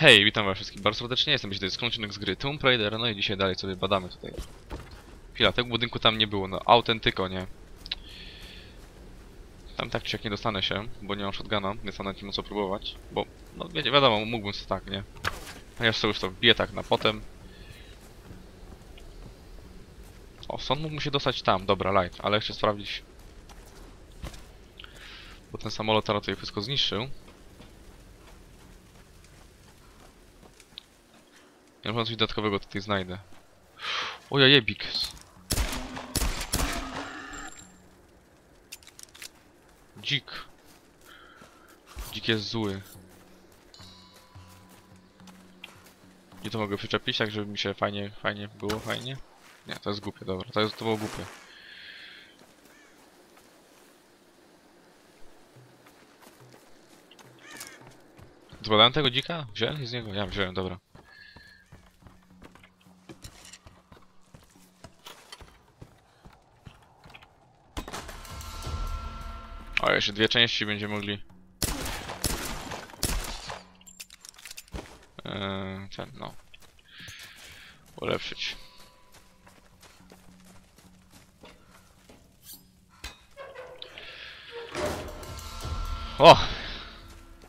Hej, witam was wszystkich bardzo serdecznie, jestem dzisiaj skądczynek z gry Tomb Raider, no i dzisiaj dalej sobie badamy tutaj. Chwila, tego budynku tam nie było, no autentyko, nie? Tam tak czy jak nie dostanę się, bo nie mam shotguna, tam nawet nie co próbować, bo, no wiecie, wiadomo, mógłbym sobie tak, nie? A ja sobie już to wbiję tak na potem. O, stąd mógłbym się dostać tam, dobra, light, ale jeszcze sprawdzić. Bo ten samolot teraz tutaj wszystko zniszczył. Ja może coś dodatkowego tutaj znajdę. O jebik. Dzik. Dzik jest zły. Gdzie to mogę przyczepić, tak żeby mi się fajnie, fajnie było, fajnie? Nie, to jest głupie, dobra, to, jest, to było głupie. Zbadałem tego dzika? Wziąłem z niego? Ja wziąłem, dobra. Jeszcze dwie części będziemy mogli. Eee, ten, no. Ulepszyć. O!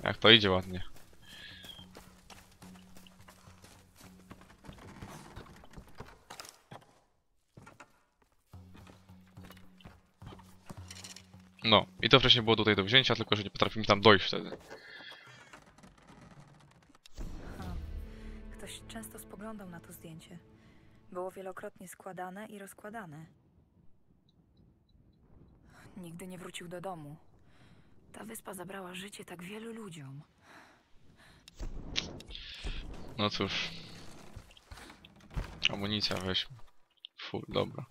Jak to idzie ładnie. No, i to wcześniej było tutaj do wzięcia, tylko że nie potrafimy tam dojść wtedy. Ha. Ktoś często spoglądał na to zdjęcie. Było wielokrotnie składane i rozkładane. Nigdy nie wrócił do domu. Ta wyspa zabrała życie tak wielu ludziom. No cóż. Amunicja weźmy. Full, dobra.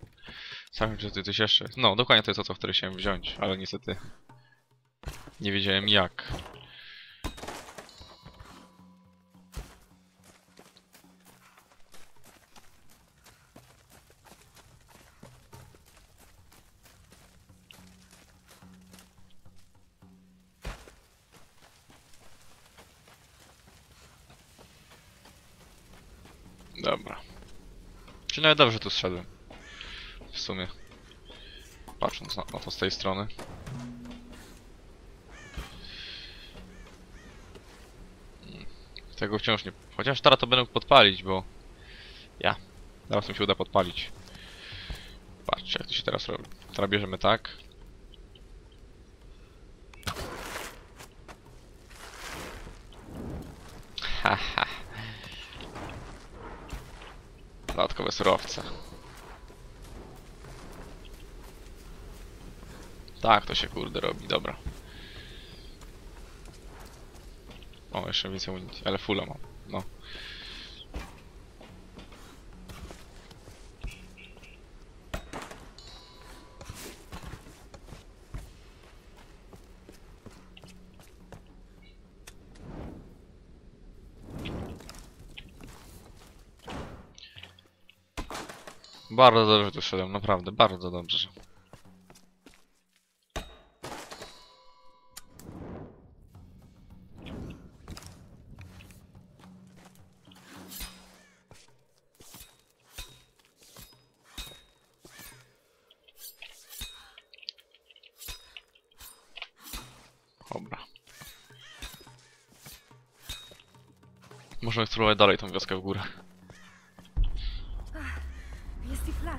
Sam że tutaj coś jeszcze. No, dokładnie to jest to, co które chciałem wziąć, ale niestety nie wiedziałem jak. Dobra. Czy nawet dobrze tu zszedłem. W sumie. Patrząc na, na to z tej strony. Tego wciąż nie... Chociaż teraz to będę podpalić, bo... Ja. Teraz mi się uda podpalić. Patrzcie, jak to się teraz robi. Teraz bierzemy tak. Haha. Dodatkowe surowce. Tak to się kurde robi, dobra. O, jeszcze więcej amunicji, ale fulla mam, no. Bardzo dobrze tu szedłem, naprawdę, bardzo dobrze. Możemy spróbować dalej tą wioskę w górę. Jest i Flara.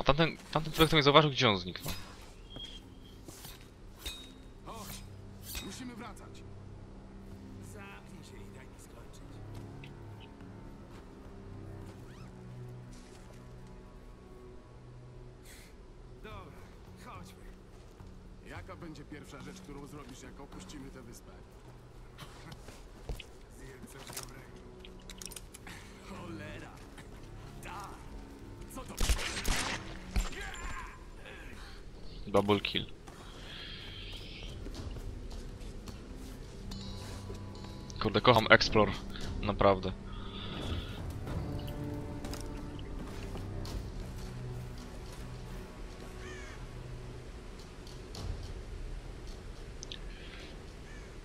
A tamten, tamten człowiek to mnie zauważył, gdzie on zniknął. Kurde, kocham Explore. Naprawdę.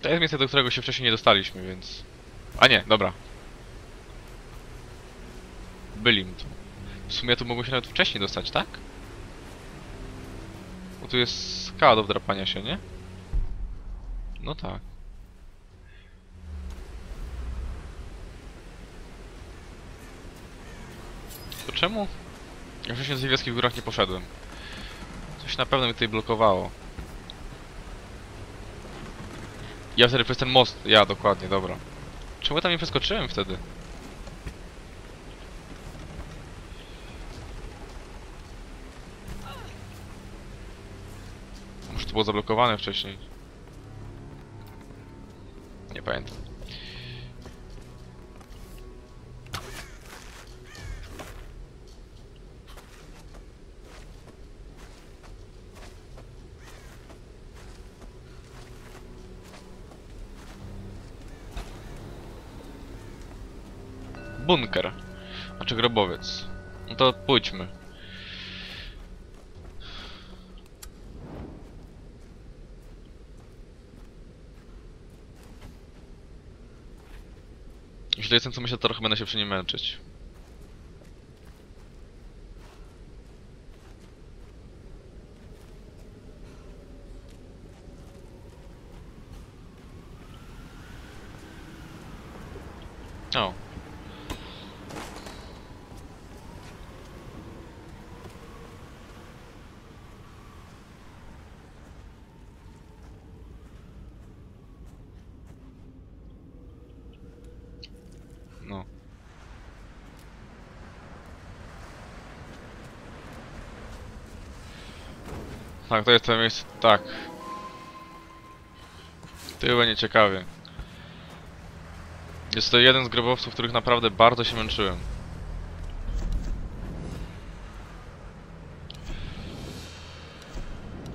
To jest miejsce, do którego się wcześniej nie dostaliśmy, więc... A nie, dobra. Bylim tu. W sumie tu mogło się nawet wcześniej dostać, tak? Bo tu jest skała do wdrapania się, nie? No tak. To czemu? Ja wcześniej wioski w górach nie poszedłem. Coś na pewno mnie tutaj blokowało. Ja wtedy przez ten most, ja dokładnie, dobra. Czemu ja tam nie przeskoczyłem wtedy? Może to było zablokowane wcześniej. Nie pamiętam. Bunker. Znaczy grobowiec. No to pójdźmy. Jeśli jestem co myślę, to trochę będę się przy nim męczyć. O. No. Tak, to jest to miejsce. Tak. To chyba nieciekawie. Jest to jeden z grobowców, których naprawdę bardzo się męczyłem.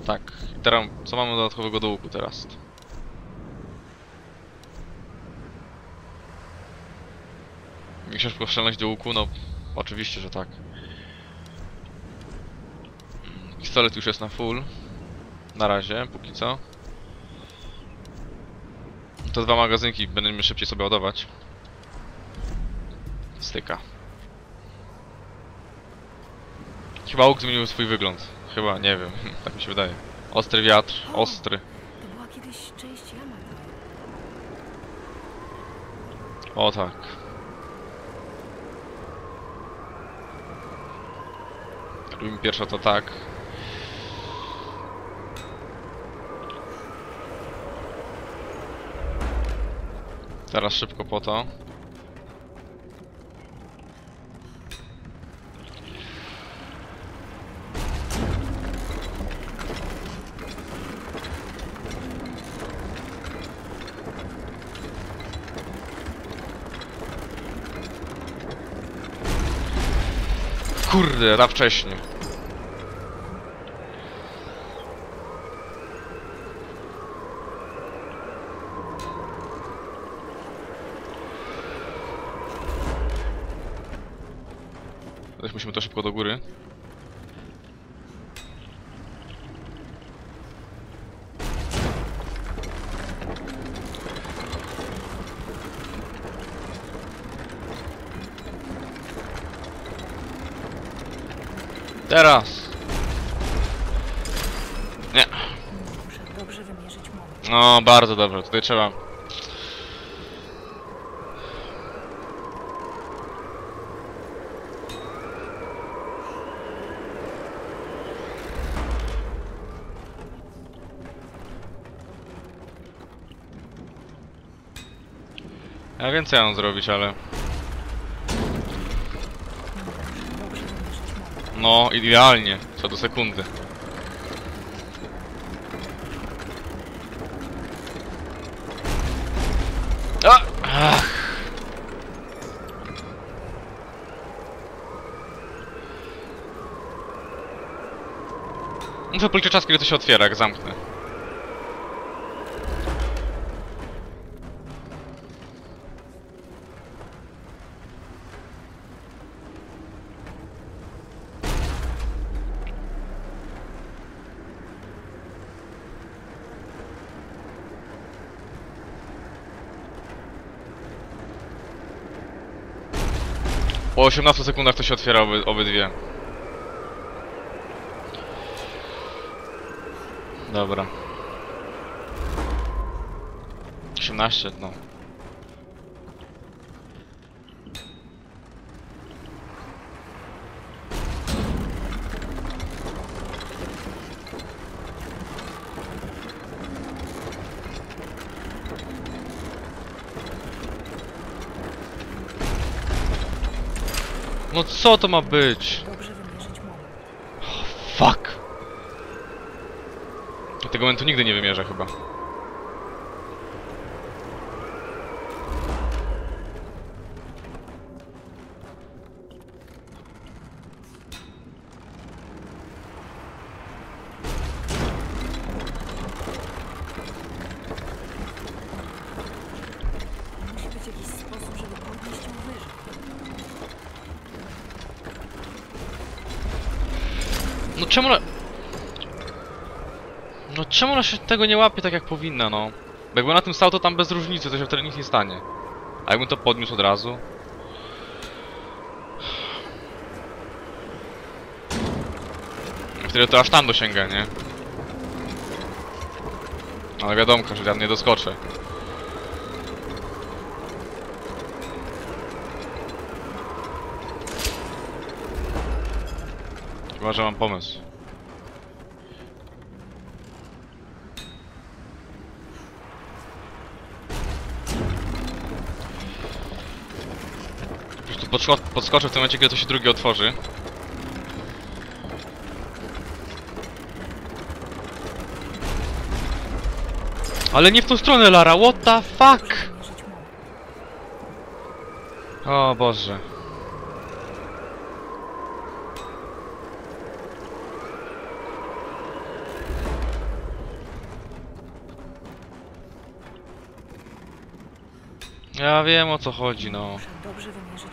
Tak. I teraz, co mamy dodatkowego do łuku teraz? Musisz poszczelność do łuku? No, oczywiście, że tak. Pistolet już jest na full. Na razie, póki co. To dwa magazynki będziemy szybciej sobie ładować. Styka. Chyba łuk zmienił swój wygląd. Chyba, nie wiem, tak mi się wydaje. Ostry wiatr, ostry. O tak. Robimy pierwsza to tak. Teraz szybko po to. Kurde, za wcześnie. Też musimy to szybko do góry. Teraz! Nie. Muszę dobrze wymierzyć moment. No, bardzo dobrze. Tutaj trzeba. Ja wiem co ja mam zrobić, ale... No, idealnie. Co do sekundy. A! Ach. No to policzę czas, kiedy to się otwiera, jak zamknę. Po 18 sekundach to się otwiera oby, obydwie. Dobra. 18, no. No co to ma być? Moment. Fuck! Tego momentu nigdy nie wymierzę chyba. Czemu ona... No czemu ona się tego nie łapie tak jak powinna, no? Bo jakby na tym stał, to tam bez różnicy, to się wtedy nic nie stanie. A jakbym to podniósł od razu... Wtedy to aż tam dosięga, nie? Ale wiadomo, że ja nie doskoczę. Chyba, że mam pomysł. Podsko podskoczę w tym momencie, kiedy to się drugie otworzy. Ale nie w tą stronę, Lara, what the fuck? O Boże. Ja wiem o co chodzi, no. Dobrze wymierzyć.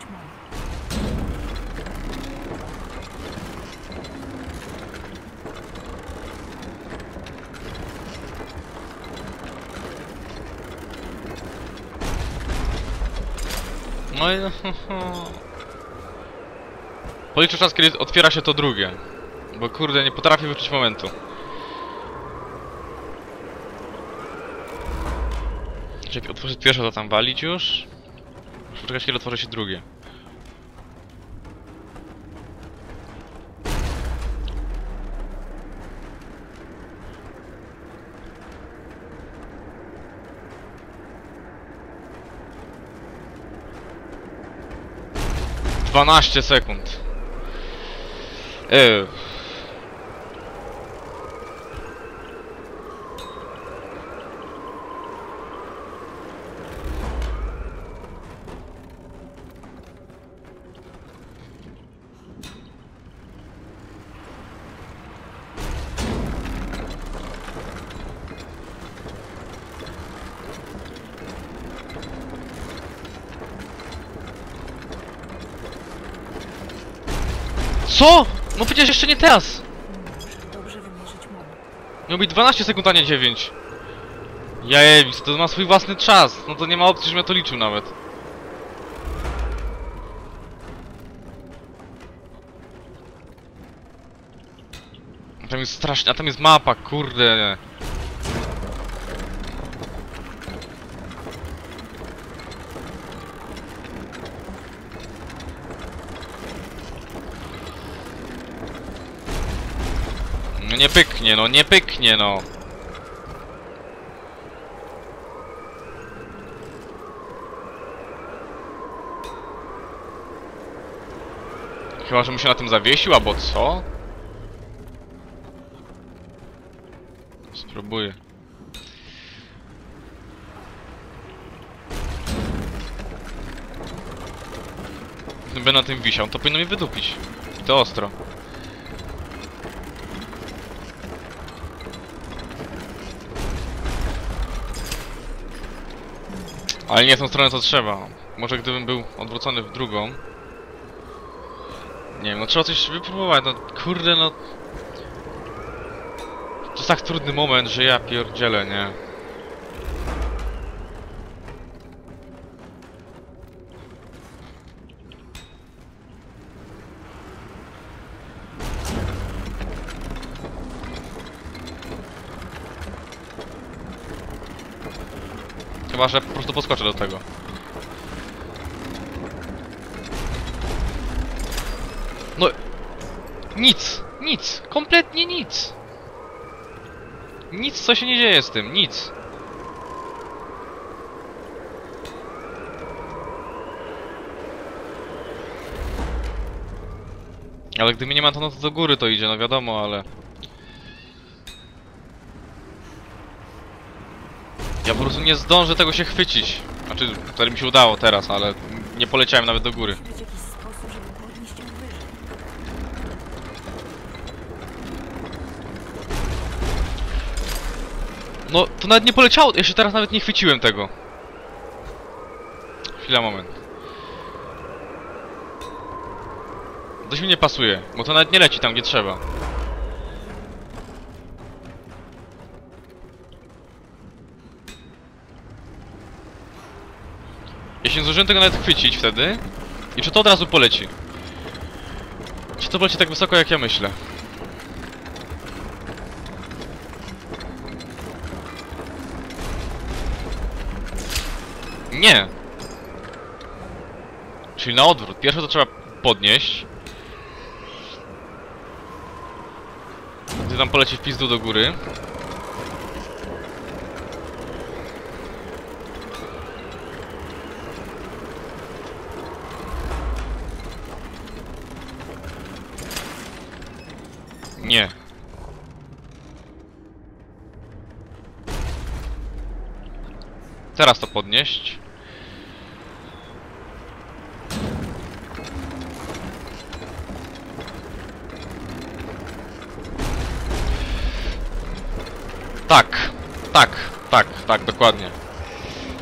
No i. Policzę czas, kiedy otwiera się to drugie. Bo kurde, nie potrafię wyczuć momentu. Jak otworzyć pierwsze, to tam walić już. Poczekać, kiedy otworzy się drugie. Dwanaście sekund. Eee. Co? No przecież jeszcze nie teraz! Dobrze wymierzyć moment. Miał być 12 sekund, a nie 9. Jajewis, to ma swój własny czas. No to nie ma opcji, żebym ja to liczył nawet. A Tam jest strasznie, a tam jest mapa, kurde. No nie pyknie, no nie pyknie, no. Chyba, że mu się na tym zawiesił, albo co? Spróbuję. Gdyby na tym wisiał, to powinno mnie wydupić. I to ostro. Ale nie w tą stronę co trzeba. Może gdybym był odwrócony w drugą. Nie wiem, no trzeba coś wypróbować, no kurde no. To jest tak trudny moment, że ja pierdzielę, nie? Chyba, że po prostu podskoczę do tego. No... Nic! Nic! Kompletnie nic! Nic, co się nie dzieje z tym, nic! Ale gdy mnie nie ma, to no to do góry to idzie, no wiadomo, ale... Ja po prostu nie zdążę tego się chwycić. Znaczy, wtedy mi się udało teraz, ale nie poleciałem nawet do góry. No, to nawet nie poleciało, się teraz nawet nie chwyciłem tego. Chwila, moment. Coś mi nie pasuje, bo to nawet nie leci tam, gdzie trzeba. Się nie zdążyłem tego nawet chwycić wtedy. I czy to od razu poleci? Czy to poleci tak wysoko, jak ja myślę? Nie! Czyli na odwrót. Pierwsze to trzeba podnieść. Gdy tam poleci w pizdu do góry. Nie. Teraz to podnieść. Tak, tak, tak, tak, dokładnie.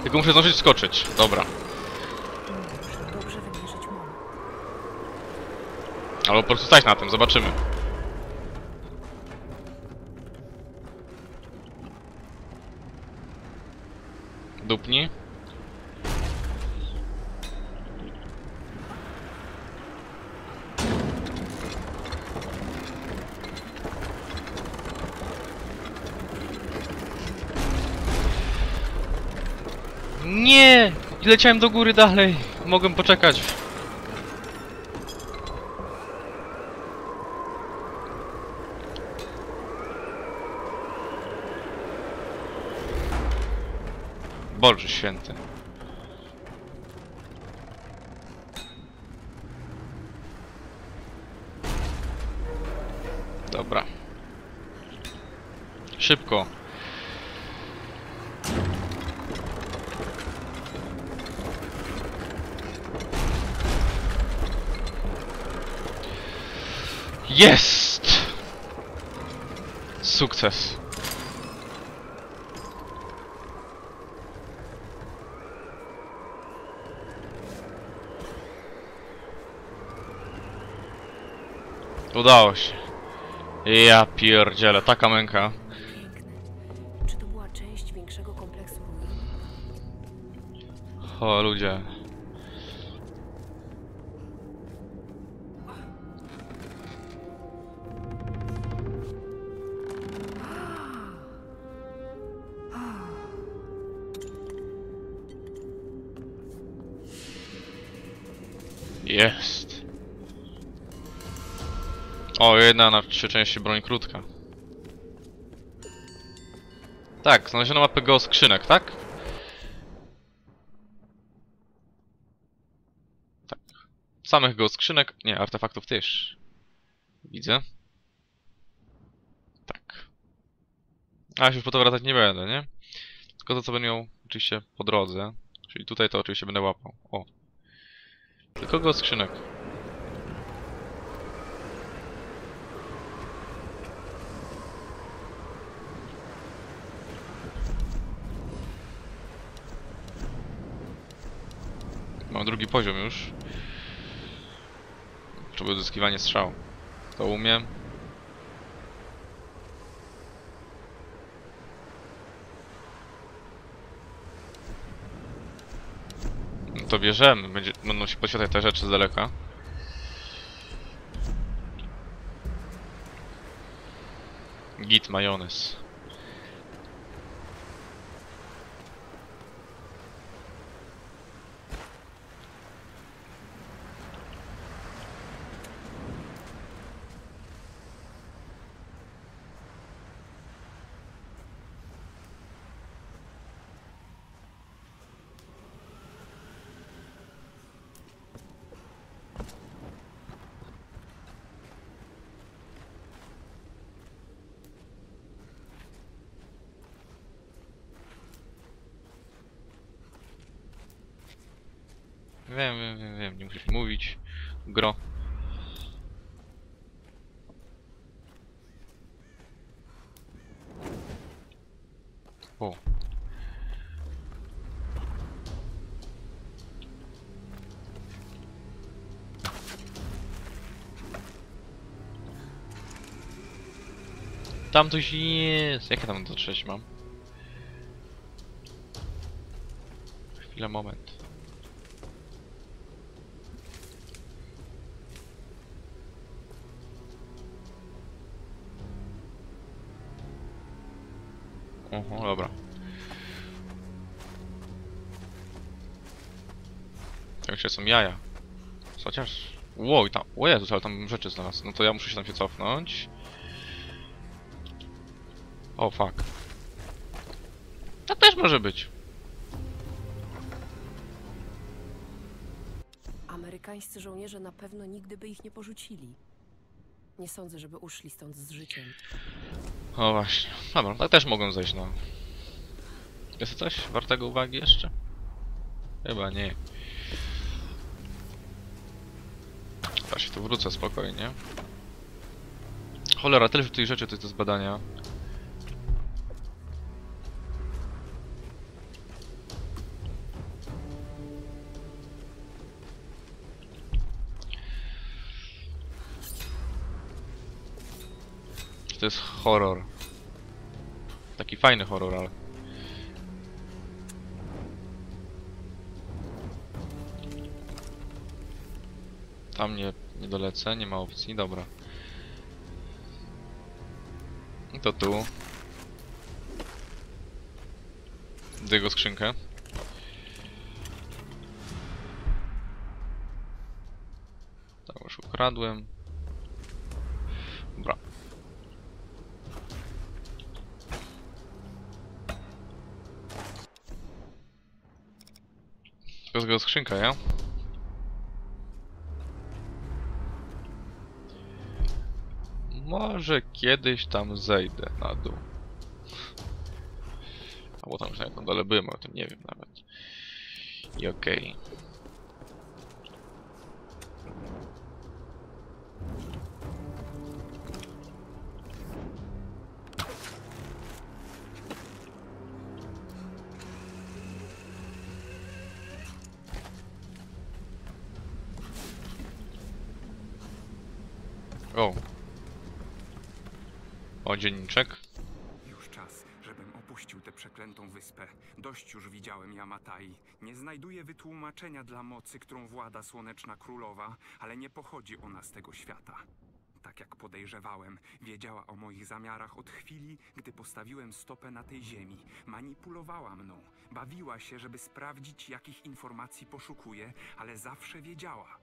Tylko muszę zdążyć skoczyć. Dobra. Albo po prostu stać na tym, zobaczymy. Dupni. Nie! Leciałem do góry dalej. Mogłem poczekać. Boże święty. Dobra. Szybko. Jest! Sukces. Udało się. Ja pierdzielę, taka męka. Piękne. Czy jedna na trzy części broń krótka. Tak, znaleziono mapę geoskrzynek, tak? Tak. Samych geoskrzynek, nie, artefaktów też. Widzę. Tak. A, już po to wracać nie będę, nie? Tylko to, co będę miał oczywiście po drodze. Czyli tutaj to oczywiście będę łapał. O. Tylko geoskrzynek. Mam drugi poziom już. Potrzebuję uzyskiwanie strzał. To umiem. No to bierzemy. Będzie, będą się podświetlać te rzeczy z daleka. Git majonez. Wiem, wiem, wiem, wiem, nie musisz mówić. Gro. O. Tam coś jest. Jak ja tam dotrzeć mam? Chwila, moment. Oho, dobra. Tak jeszcze są jaja. Chociaż... I tam... O Jezus, ale tam rzeczy znalazł. No to ja muszę się tam się cofnąć. O, fuck. To też może być. Amerykańscy żołnierze na pewno nigdy by ich nie porzucili. Nie sądzę, żeby uszli stąd z życiem. O właśnie. Dobra, tak też mogą zejść, no. Jest coś wartego uwagi jeszcze? Chyba nie. Ja się tu wrócę spokojnie. Cholera, tyle tych rzeczy to jest do zbadania. To jest horror. Taki fajny horror, ale... Tam nie, nie dolecę, nie ma opcji, dobra. I To tu. Do jego skrzynkę. Tak, już ukradłem. Dobra. To jest skrzynka, ja? Może kiedyś tam zejdę na dół. Albo tam już na jaką dole byłem, ale to nie wiem nawet. I okej. O. dzienniczek. Już czas, żebym opuścił tę przeklętą wyspę. Dość już widziałem Yamatai. Nie znajduję wytłumaczenia dla mocy, którą włada Słoneczna Królowa, ale nie pochodzi ona z tego świata. Tak jak podejrzewałem, wiedziała o moich zamiarach od chwili, gdy postawiłem stopę na tej ziemi. Manipulowała mną, bawiła się, żeby sprawdzić, jakich informacji poszukuję, ale zawsze wiedziała.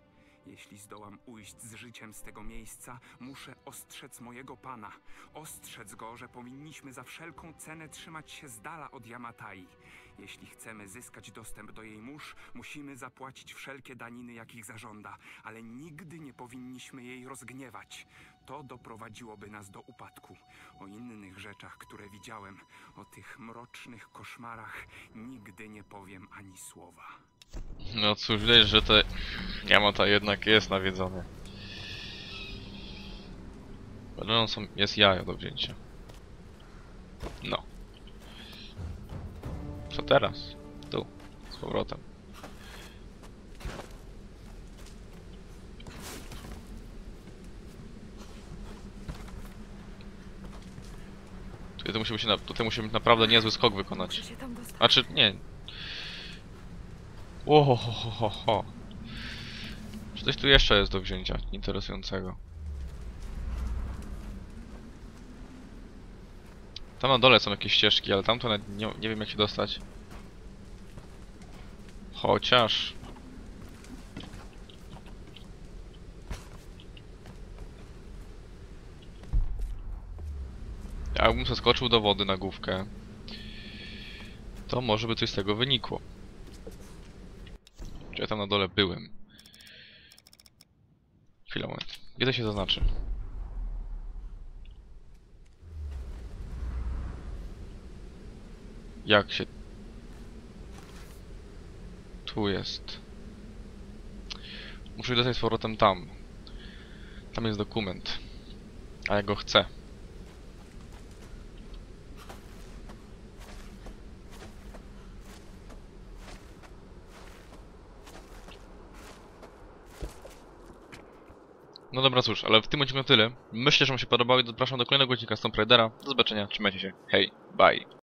Jeśli zdołam ujść z życiem z tego miejsca, muszę ostrzec mojego pana. Ostrzec go, że powinniśmy za wszelką cenę trzymać się z dala od Yamatai. Jeśli chcemy zyskać dostęp do jej mórz, musimy zapłacić wszelkie daniny, jakich zażąda, ale nigdy nie powinniśmy jej rozgniewać. To doprowadziłoby nas do upadku. O innych rzeczach, które widziałem, o tych mrocznych koszmarach, nigdy nie powiem ani słowa. No cóż, widać, że to Yamata jednak jest nawiedzony. Będą są, jest jajo do wzięcia. No. Co teraz? Tu. Z powrotem. Tutaj to musimy, się na, tutaj musimy naprawdę niezły skok wykonać. Znaczy, nie. Ohohoho. Czy coś tu jeszcze jest do wzięcia interesującego? Tam na dole są jakieś ścieżki, ale tamto nawet nie, nie wiem jak się dostać. Chociaż... Jakbym zeskoczył do wody na główkę, to może by coś z tego wynikło. Czy ja tam na dole byłem? Chwila, moment. Gdzie to się zaznaczy? Jak się... Tu jest. Muszę dostać z powrotem tam. Tam jest dokument. A ja go chcę. No dobra, cóż, ale w tym odcinku tyle. Myślę, że wam się podobało i zapraszam do kolejnego odcinka z Tomb Raidera. Do zobaczenia, trzymajcie się. Hej, bye.